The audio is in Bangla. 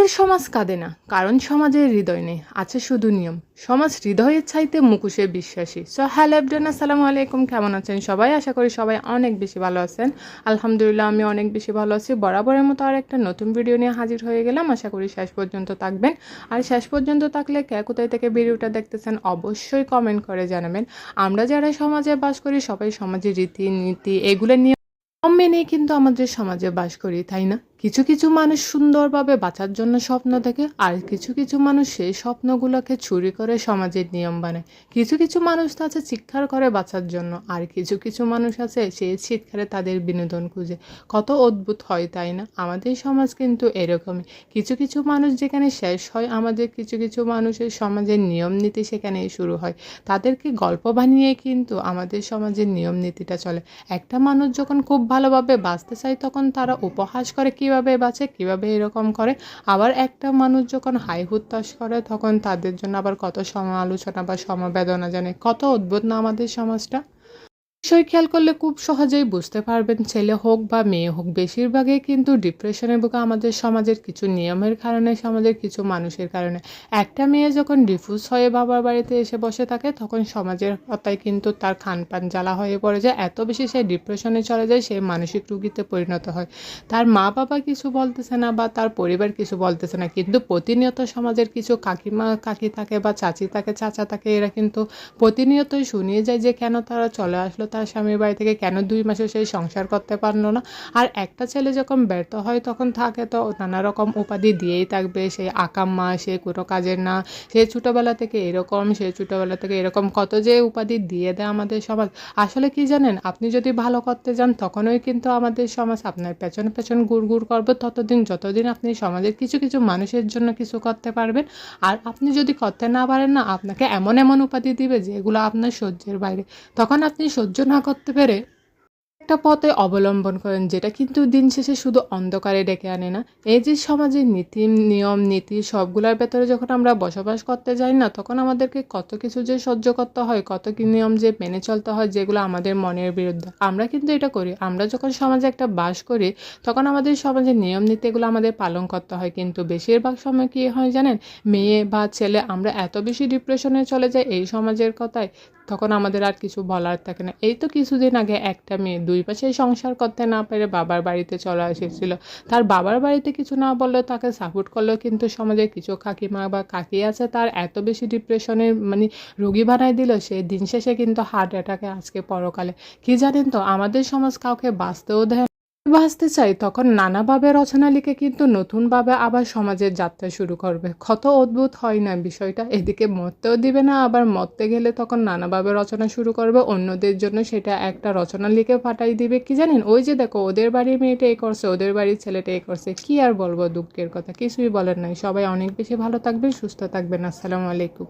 আগের সমাজ কাঁদে না, কারণ সমাজের হৃদয় নেই, আছে শুধু নিয়ম। সমাজ হৃদয়ের চাইতে মুখোশে বিশ্বাসী। সো হ্যালো এভরিওয়ান আসসালামু আলাইকুম, কেমন আছেন সবাই? আশা করি সবাই অনেক বেশি ভালো আছেন। আলহামদুলিল্লাহ, আমি অনেক বেশি ভালো আছি। বরাবরের মতো আর একটা নতুন ভিডিও নিয়ে হাজির হয়ে গেলাম। আশা করি শেষ পর্যন্ত থাকবেন। আর শেষ পর্যন্ত থাকলে কে কোথায় থেকে ভিডিওটা দেখতেছেন অবশ্যই কমেন্ট করে জানাবেন। আমরা যারা সমাজে বাস করি, সবাই সমাজের রীতি নীতি এগুলো নিয়ে নিয়ম মেনেই কিন্তু আমাদের সমাজে বাস করি, তাই না? কিছু কিছু মানুষ সুন্দরভাবে বাঁচার জন্য স্বপ্ন দেখে, আর কিছু কিছু মানুষ সেই স্বপ্নগুলোকে চুরি করে সমাজের নিয়ম বানায় কিছু কিছু মানুষ তো আছে চিৎকার করে বাঁচার জন্য, আর কিছু কিছু মানুষ আছে সেই চিৎকারে তাদের বিনোদন খুঁজে। কত অদ্ভুত হয়, তাই না? আমাদের সমাজ কিন্তু এরকমই। কিছু কিছু মানুষ যেখানে শেষ হয়, আমাদের কিছু কিছু মানুষের সমাজের নিয়ম নীতি সেখানেই শুরু হয়। তাদেরকে গল্প বানিয়ে কিন্তু আমাদের সমাজের নিয়ম নীতিটা চলে। একটা মানুষ যখন খুব ভালোভাবে বাঁচতে চায়, তখন তারা উপহাস করে কীভাবে বাঁচে, কীভাবে এরকম করে। আবার একটা মানুষ যখন হাই হুত্তাস করে, তখন তাদের জন্য আবার কত সমালোচনা বা সমবেদনা জানে কত অদ্ভুত না আমাদের সমাজটা? বিষয় খেয়াল করলে খুব সহজেই বুঝতে পারবেন, ছেলে হোক বা মেয়ে হোক, বেশিরভাগই কিন্তু ডিপ্রেশনে ভোগে আমাদের সমাজের কিছু নিয়মের কারণে, সমাজের কিছু মানুষের কারণে। একটা মেয়ে যখন ডিফিউজ হয়ে বাবার বাড়িতে এসে বসে থাকে, তখন সমাজের কথায় কিন্তু তার খানপান জ্বালা হয়ে পড়ে যায়। এত বেশি সে ডিপ্রেশনে চলে যায়, সে মানসিক রুগীতে পরিণত হয়। তার মা বাবা কিছু বলতেছে না বা তার পরিবার কিছু বলতেছে না, কিন্তু প্রতিনিয়ত সমাজের কিছু কাকিমা, কাকি থাকে বা চাচি থাকে, চাচা থাকে, এরা কিন্তু প্রতিনিয়তই শুনিয়ে যায় যে কেন তারা চলে আসলো তার স্বামীর বাড়ি থেকে কেন দুই মাসে সেই সংসার করতে পারল না? আর একটা ছেলে যখন ব্যর্থ হয় তখন থাকে তো নানা রকম উপাধি দিয়েই থাকবে। সে আকাম্মা সে কোনো কাজের না। সে ছোটোবেলা থেকে এরকম, সে ছোটোবেলা থেকে এরকম কত যে উপাধি দিয়ে দেয় আমাদের সমাজ। আসলে কি জানেন? আপনি যদি ভালো করতে যান তখনই কিন্তু আমাদের সমাজ আপনার পেছন পেছন গুড় গুড় করবে। ততদিন, যতদিন আপনি সমাজের কিছু কিছু মানুষের জন্য কিছু করতে পারবেন। আর আপনি যদি করতে না পারেন না, আপনাকে এমন এমন উপাধি দিবে যেগুলো আপনার সহ্যের বাইরে। তখন আপনি সহ্য না করতে পেরে একটা পথে অবলম্বন করেন, যেটা কিন্তু দিন শেষে শুধু অন্ধকারে ডেকে আনে না। এই যে সমাজের নীতি, নিয়ম, নীতি, সবগুলোর ভেতরে যখন আমরা বসবাস করতে যাই না, তখন আমাদেরকে কত কিছু যে সহ্য করতে হয়, কত কি নিয়ম যে মেনে চলতে হয়, যেগুলো আমাদের মনের বিরুদ্ধে। আমরা কিন্তু এটা করি। আমরা যখন সমাজে একটা বাস করি, তখন আমাদের সমাজের নিয়ম নীতি এগুলো আমাদের পালন করতে হয়। কিন্তু বেশিরভাগ সময় কী হয় জানেন? মেয়ে বা ছেলে, আমরা এত বেশি ডিপ্রেশনে চলে যাই এই সমাজের কথায় তখন আমাদের আর কিছু বলার থাকে না। এই তো কিছুদিন আগে একটা মেয়ে দুই পাশে সংসার করতে না পেরে বাবার বাড়িতে চলে এসেছিল। তার বাবার বাড়িতে কিছু না বললেও তাকে সাপোর্ট করলেও কিন্তু সমাজে কিছু কাকিমা বা কাকি আছে, তার এত বেশি ডিপ্রেশনের মানে রোগী বানায় দিল, সে দিন শেষে কিন্তু হার্ট অ্যাটাকে আজকে পরকালে। কি জানেন তো, আমাদের সমাজ কাউকে বাঁচতেও দেয় বাঁচতে চাই, তখন নানাভাবে রচনা লিখে কিন্তু নতুনভাবে আবার সমাজের যাত্রা শুরু করবে। কত অদ্ভুত হয় না বিষয়টা, এদিকে মরতেও দিবে না, আবার মরতে গেলে তখন নানাভাবে রচনা শুরু করবে, অন্যদের জন্য সেটা একটা রচনা লিখে ফাটাই দিবে। কি জানেন? ওই যে দেখো, ওদের বাড়ির মেয়েটা এ করছে, ওদের বাড়ির ছেলেটা এ করছে, কি আর বলব দুঃখের কথা, কিছুই বলেন নাই। সবাই অনেক বেশি ভালো থাকবেন, সুস্থ থাকবেন, আসসালামু আলাইকুম।